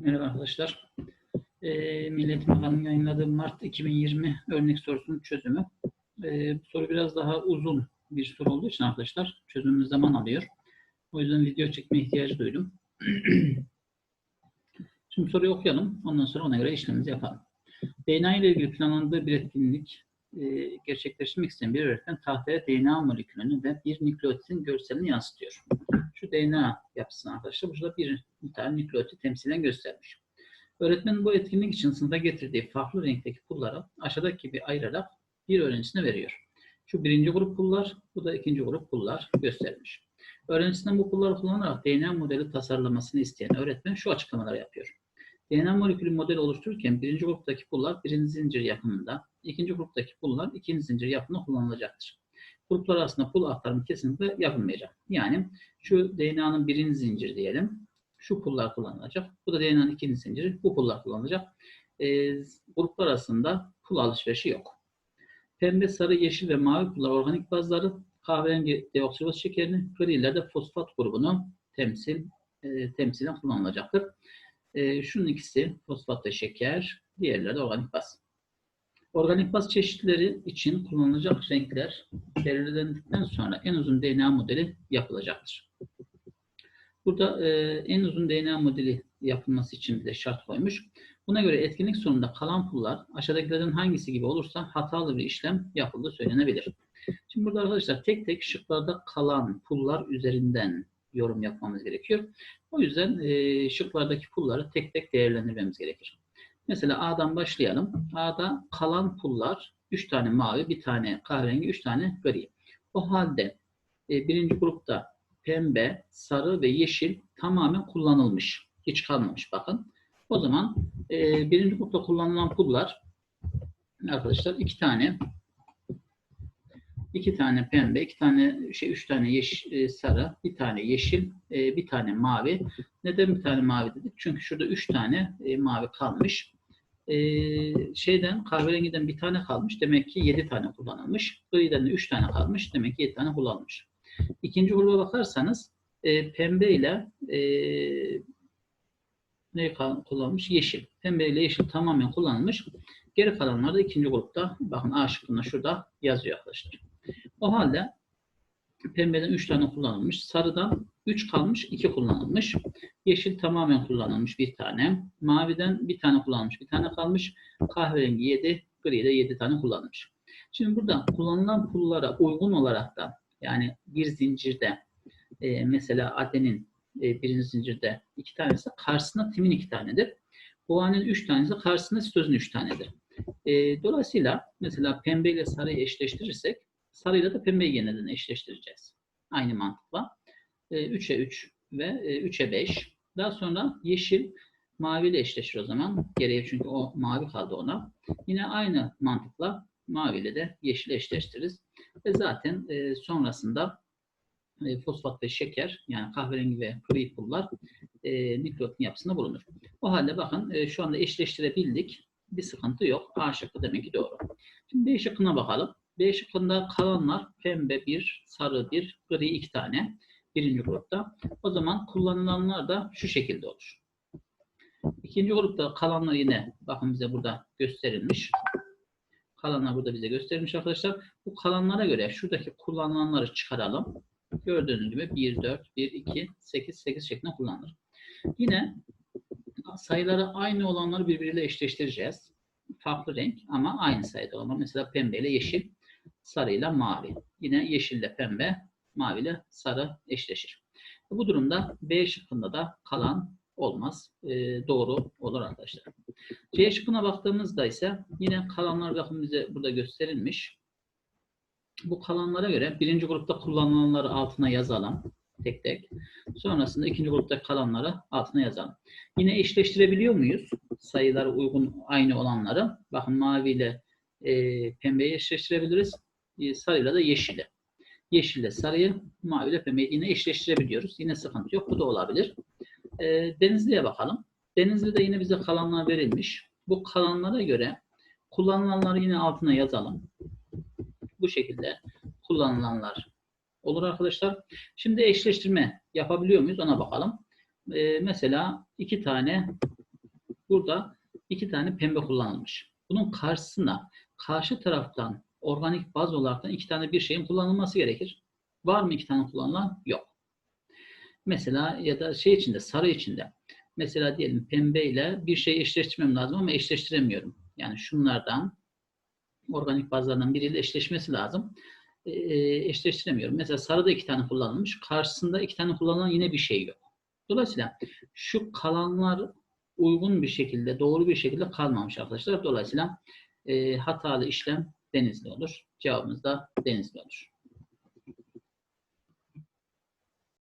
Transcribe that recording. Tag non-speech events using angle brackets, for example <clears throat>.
Merhaba arkadaşlar. Ee, Milli Eğitim Bakanlığı'nın yayınladığı Mart 2020 örnek sorusunun çözümü. Ee, bu soru biraz daha uzun bir soru olduğu için arkadaşlar çözümümüz zaman alıyor. O yüzden video çekme ihtiyacı duydum. <clears throat> Şimdi soruyu okuyalım. Ondan sonra ona göre işlemimizi yapalım. DNA ile ilgili planlandığı bir etkinlik e, gerçekleştirmek isteyen bir öğretmen tahtaya DNA molekülünü ve bir nükleotitin görselini yansıtıyor. Şu DNA yapısını arkadaşlar burada bir, tane nükleotit temsilen göstermiş. Öğretmen bu etkinlik için sınıfa getirdiği farklı renkteki pulları aşağıdaki gibi ayırarak bir öğrencisine veriyor. Şu birinci grup pullar, bu da ikinci grup pullar göstermiş. Öğrencisinden bu pulları kullanarak DNA modeli tasarlamasını isteyen öğretmen şu açıklamaları yapıyor. DNA molekülü modeli oluştururken birinci gruptaki pullar birinci zincir yapımında, ikinci gruptaki pullar ikinci zincir yapımında kullanılacaktır. Gruplar arasında pul aktarımı kesinlikle yapılmayacak. Yani şu DNA'nın birinci zinciri diyelim. Şu pullar kullanılacak. Bu da DNA'nın ikinci zinciri. Bu pullar kullanılacak. E, gruplar arasında pul alışverişi yok. Pembe, sarı, yeşil ve mavi pullar organik bazları, kahverengi deoksiriboz şekerini, griler de fosfat grubunu temsil e, temsilen kullanılacaktır. E, şunun ikisi fosfat ve şeker, diğerleri de organik baz. Organik baz çeşitleri için kullanılacak renkler belirlendikten sonra en uzun DNA modeli yapılacaktır. Burada e, en uzun DNA modeli yapılması için bir de şart koymuş. Buna göre etkinlik sonunda kalan pullar aşağıdakilerden hangisi gibi olursa hatalı bir işlem yapıldığı söylenebilir. Şimdi burada arkadaşlar tek tek şıklarda kalan pullar üzerinden yorum yapmamız gerekiyor. O yüzden e, şıklardaki pulları tek tek değerlendirmemiz gerekir. Mesela A'dan başlayalım. A'da kalan pullar 3 tane mavi, bir tane kahverengi, 3 tane gri. O halde e, birinci grupta pembe, sarı ve yeşil tamamen kullanılmış. Hiç kalmamış bakın. O zaman e, birinci grupta kullanılan pullar arkadaşlar iki tane iki tane pembe, iki tane şey üç tane yeş, e, sarı, bir tane yeşil, e, bir tane mavi. Neden bir tane mavi dedik? Çünkü şurada üç tane e, mavi kalmış. Şeyden kahverengiden bir tane kalmış. Demek ki yedi tane kullanılmış. Griden de üç tane kalmış. Demek ki yedi tane kullanılmış. İkinci gruba bakarsanız pembe ile ne kullanmış? Yeşil. Pembe ile yeşil tamamen kullanılmış. Geri kalanlar da ikinci grupta. Bakın A şıkkında şurada yazıyor arkadaşlar. O halde pembeden 3 tane kullanılmış. Sarıdan 3 kalmış, 2 kullanılmış. Yeşil tamamen kullanılmış bir tane. Maviden bir tane kullanılmış, bir tane kalmış. Kahverengi 7, gri de 7 tane kullanılmış. Şimdi burada kullanılan pullara uygun olarak da yani bir zincirde e, mesela adenin e, birinci zincirde iki tanesi karşısında timin iki tanedir. Guanin üç tanesi karşısında sitozin üç tanedir. E, dolayısıyla mesela pembe ile sarıyı eşleştirirsek sarıyla da pembeyi yeniden eşleştireceğiz. Aynı mantıkla. E, 3'e 3 ve e, 3'e 5. Daha sonra yeşil mavi ile eşleşir o zaman. Geriye çünkü o mavi kaldı ona. Yine aynı mantıkla mavi ile de yeşil eşleştiririz. Ve zaten e, sonrasında e, fosfat ve şeker yani kahverengi ve gri pullar e, nükleotin yapısında bulunur. O halde bakın e, şu anda eşleştirebildik. Bir sıkıntı yok. A şıkkı demek ki doğru. Şimdi B şıkkına bakalım. B şıkkında kalanlar pembe bir, sarı bir, gri iki tane. Birinci grupta. O zaman kullanılanlar da şu şekilde olur. İkinci grupta kalanlar yine bakın bize burada gösterilmiş. Kalanlar burada bize gösterilmiş arkadaşlar. Bu kalanlara göre şuradaki kullanılanları çıkaralım. Gördüğünüz gibi 1, 4, 1, 2, 8, 8 şeklinde kullanılır. Yine sayıları aynı olanları birbiriyle eşleştireceğiz. Farklı renk ama aynı sayıda olanlar. Mesela pembe ile yeşil, sarı ile mavi. Yine yeşil ile pembe, mavi ile sarı eşleşir. Bu durumda B şıkkında da kalan olmaz. E, doğru olur arkadaşlar. C şıkkına baktığımızda ise yine kalanlar bakın bize burada gösterilmiş. Bu kalanlara göre birinci grupta kullanılanları altına yazalım. Tek tek. Sonrasında ikinci grupta kalanları altına yazalım. Yine eşleştirebiliyor muyuz? Sayıları uygun aynı olanları. Bakın mavi ile e, pembeyi eşleştirebiliriz. E, sarıyla da yeşili. Yeşille sarıyı, mavi ile pembeyi yine eşleştirebiliyoruz. Yine sıkıntı yok. Bu da olabilir. E, Denizli'ye bakalım. Denizli'de yine bize kalanlar verilmiş. Bu kalanlara göre kullanılanları yine altına yazalım. Bu şekilde kullanılanlar olur arkadaşlar. Şimdi eşleştirme yapabiliyor muyuz ona bakalım. e, mesela iki tane burada iki tane pembe kullanılmış. Bunun karşısına karşı taraftan organik baz olarak iki tane bir şeyin kullanılması gerekir. Var mı iki tane kullanılan? Yok. Mesela ya da şey içinde, sarı içinde. Mesela diyelim pembe ile bir şey eşleştirmem lazım ama eşleştiremiyorum. Yani şunlardan organik bazlardan biriyle eşleşmesi lazım. E, eşleştiremiyorum. Mesela sarıda iki tane kullanılmış. Karşısında iki tane kullanılan yine bir şey yok. Dolayısıyla şu kalanlar uygun bir şekilde, doğru bir şekilde kalmamış arkadaşlar. Dolayısıyla e, hatalı işlem denizli olur. Cevabımız da denizli olur.